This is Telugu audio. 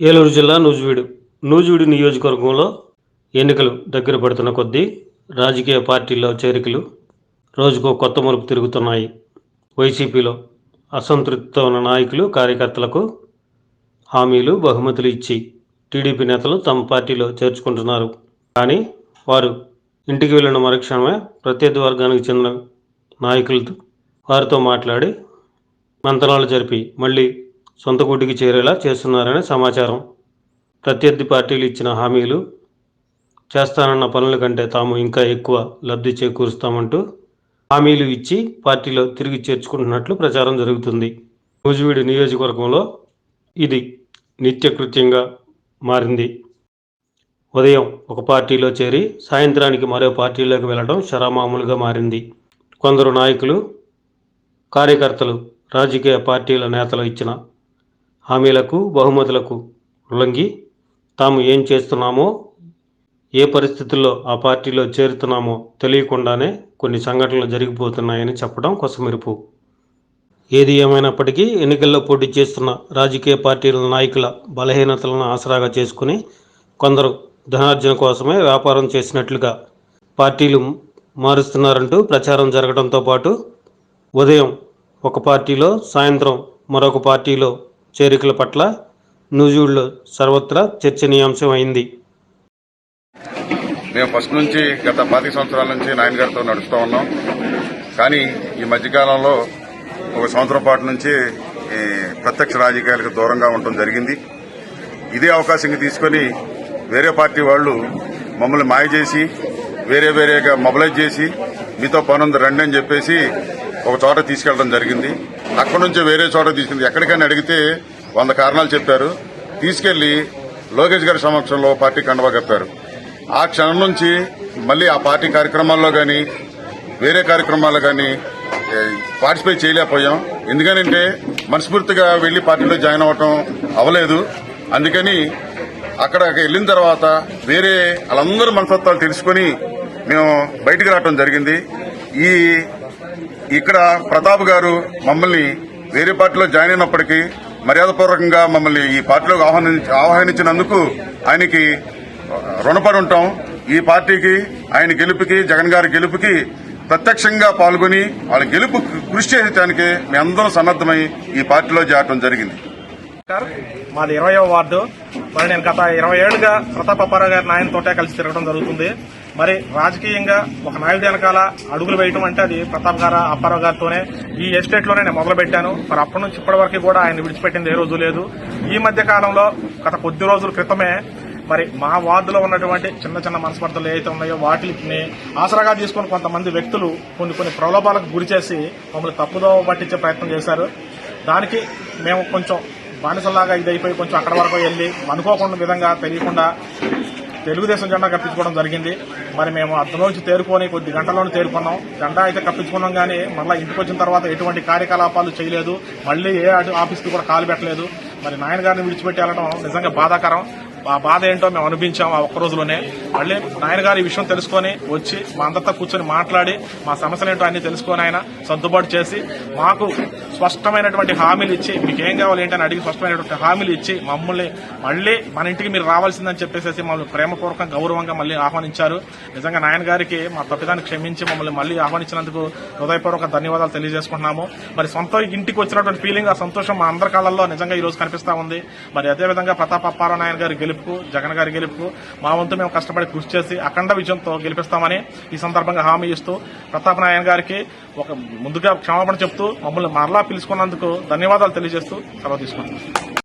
ఏలూరు జిల్లా నూజివీడు. నూజివీడు నియోజకవర్గంలో ఎన్నికలు దగ్గర పడుతున్న కొద్దీ రాజకీయ పార్టీల్లో చేరికలు రోజుకో కొత్త మలుపు తిరుగుతున్నాయి. వైసీపీలో అసంతృప్తితో ఉన్న నాయకులు కార్యకర్తలకు హామీలు బహుమతులు ఇచ్చి టీడీపీ నేతలు తమ పార్టీలో చేర్చుకుంటున్నారు. కానీ వారు ఇంటికి వెళ్ళిన మరుక్షణమే ప్రత్యర్థి వర్గానికి చెందిన నాయకులతో వారితో మాట్లాడి మంతనాలు జరిపి మళ్ళీ సొంత గూటికి చేరేలా చేస్తున్నారని సమాచారం. ప్రత్యర్థి పార్టీలు ఇచ్చిన హామీలు చేస్తానన్న పనుల కంటే తాము ఇంకా ఎక్కువ లబ్ధి చేకూరుస్తామంటూ హామీలు ఇచ్చి పార్టీలో తిరిగి చేర్చుకుంటున్నట్లు ప్రచారం జరుగుతుంది. నూజివీడు నియోజకవర్గంలో ఇది నిత్యకృత్యంగా మారింది. ఉదయం ఒక పార్టీలో చేరి సాయంత్రానికి మరో పార్టీలోకి వెళ్ళడం శరామామూలుగా మారింది. కొందరు నాయకులు కార్యకర్తలు రాజకీయ పార్టీల నేతలు ఇచ్చిన హామీలకు బహుమతులకు ఉల్లంఘి తాము ఏం చేస్తున్నామో ఏ పరిస్థితుల్లో ఆ పార్టీలో చేరుతున్నామో తెలియకుండానే కొన్ని సంఘటనలు జరిగిపోతున్నాయని చెప్పడం కొసమెరుపు ఏది ఏమైనప్పటికీ ఎన్నికల్లో పోటీ చేస్తున్న రాజకీయ పార్టీల నాయకుల బలహీనతలను ఆసరాగా చేసుకుని కొందరు ధనార్జన కోసమే వ్యాపారం చేసినట్లుగా పార్టీలు మారుస్తున్నారంటూ ప్రచారం జరగడంతో పాటు ఉదయం ఒక పార్టీలో సాయంత్రం మరొక పార్టీలో చేరికల పట్ల నూజివీడులో సర్వత్రా చర్చనీయాంశం అయింది మేము ఫస్ట్ నుంచి గత పాతిక సంవత్సరాల నుంచి నాయన గారితో నడుస్తూ ఉన్నాం. కానీ ఈ మధ్యకాలంలో ఒక సంవత్సరం పాటు నుంచి ఈ ప్రత్యక్ష రాజకీయాలకు దూరంగా ఉండటం జరిగింది. ఇదే అవకాశంగా తీసుకొని వేరే పార్టీ వాళ్ళు మమ్మల్ని మాయ చేసి వేరే వేరేగా మొబలైజ్ చేసి మీతో పనుంది రండి అని చెప్పేసి ఒక చోట తీసుకెళ్ళడం జరిగింది. అక్కడి నుంచి వేరే చోట తీసుకుంది ఎక్కడికైనా అడిగితే వంద కారణాలు చెప్పారు. తీసుకెళ్ళి లోకేష్ గారి సమక్షంలో పార్టీ కండవా కప్పారు. ఆ క్షణం నుంచి మళ్ళీ ఆ పార్టీ కార్యక్రమాల్లో కానీ వేరే కార్యక్రమాల్లో కానీ పార్టిసిపేట్ చేయలేకపోయాం. ఎందుకనంటే మనస్ఫూర్తిగా వెళ్ళి పార్టీలో జాయిన్ అవ్వటం అవ్వలేదు. అందుకని అక్కడ వెళ్ళిన తర్వాత వేరే వాళ్ళందరూ మనస్తత్వాలు తెలుసుకొని మేము బయటికి రావటం జరిగింది. ఈ ఇక్కడ ప్రతాప్ గారు మమ్మల్ని వేరే పార్టీలో జాయిన్ అయినప్పటికీ మర్యాదపూర్వకంగా మమ్మల్ని ఈ పార్టీలోకి ఆహ్వానించి ఆహ్వానించినందుకు ఆయనకి రుణపడి ఉంటాం. ఈ పార్టీకి ఆయన గెలుపుకి జగన్ గారి గెలుపుకి ప్రత్యక్షంగా పాల్గొని వాళ్ళ గెలుపు కృషి చేయడానికి మేమందరం సన్నద్దమై ఈ పార్టీలో చేరటం జరిగింది. మాది ఇరవయో వార్డు. మరి నేను గత ఇరవై ఏళ్ళుగా ప్రతాప్ అప్పారావు గారి నాయనతోటే కలిసి తిరగడం జరుగుతుంది. మరి రాజకీయంగా ఒక నాయుడు వెనకాల అడుగులు వేయటం అంటే అది ప్రతాప్ గారు అప్పారావు గారితోనే ఈ ఎస్టేట్లోనే నేను మొదలుపెట్టాను. మరి అప్పటి నుంచి ఇప్పటి వరకు కూడా ఆయన విడిచిపెట్టింది ఏ రోజు లేదు. ఈ మధ్య కాలంలో గత కొద్ది రోజుల క్రితమే మరి మా వార్డులో ఉన్నటువంటి చిన్న చిన్న మనస్పర్ధలు ఏవైతే ఉన్నాయో వాటిని ఆసరాగా తీసుకుని కొంతమంది వ్యక్తులు కొన్ని కొన్ని ప్రలోభాలకు గురి చేసి మమ్మల్ని తప్పుదో పట్టించే ప్రయత్నం చేశారు. దానికి మేము కొంచెం బానిసలాగా ఇది అయిపోయి కొంచెం అక్కడ వరకు వెళ్ళి అనుకోకుండా విధంగా తెలియకుండా తెలుగుదేశం జెండా కప్పించుకోవడం జరిగింది. మరి మేము అర్థంలోంచి తేరుకొని కొద్ది గంటల్లోనే తేరుకున్నాం. జెండా అయితే కప్పించుకున్నాం కానీ మళ్ళీ ఇంటికి వచ్చిన తర్వాత ఎటువంటి కార్యకలాపాలు చేయలేదు. మళ్ళీ ఏ అటు ఆఫీస్కి కూడా కాలు పెట్టలేదు. మరి నాయన గారిని విడిచిపెట్టి వెళ్ళడం నిజంగా బాధాకరం. ఆ బాధ ఏంటో మేము అనిపించాం ఆ ఒక్క రోజులోనే. మళ్ళీ నాయన గారు ఈ విషయం తెలుసుకొని వచ్చి మా అందరితో కూర్చొని మాట్లాడి మా సమస్యలు ఏంటో అన్ని తెలుసుకొని ఆయన సర్దుబాటు చేసి మాకు స్పష్టమైనటువంటి హామీలు ఇచ్చి మీకు ఏం కావాలి ఏంటని అడిగి స్పష్టమైనటువంటి హామీలు ఇచ్చి మమ్మల్ని మళ్ళీ మన ఇంటికి మీరు రావాల్సిందని చెప్పేసి మమ్మల్ని ప్రేమపూర్వకంగా గౌరవంగా మళ్ళీ ఆహ్వానించారు. నిజంగా నాయన గారికి మా తప్పిదాన్ని క్షమించి మమ్మల్ని మళ్ళీ ఆహ్వానించినందుకు హృదయపూర్వక ధన్యవాదాలు తెలియజేసుకుంటున్నాము. మరి సొంత ఇంటికి వచ్చినటువంటి ఫీలింగ్ ఆ సంతోషం మా అందరి కాలంలో నిజంగా ఈ రోజు కనిపిస్తా ఉంది. మరి అదేవిధంగా ప్రతాప్ అప్పారావు నాయన గారి గెలుపు జగన్ గారి గెలుపు మా వంతు మేము కష్టపడి కృషి చేసి అఖండ విజయంతో గెలిపిస్తామని ఈ సందర్భంగా హామీ ఇస్తూ ప్రతాప్ నాయన గారికి ఒక ముందుగా క్షమాపణ చెప్తూ మమ్మల్ని మరలా పిలుచుకున్నందుకు ధన్యవాదాలు తెలియజేస్తూ సెలవు తీసుకుంటున్నాం.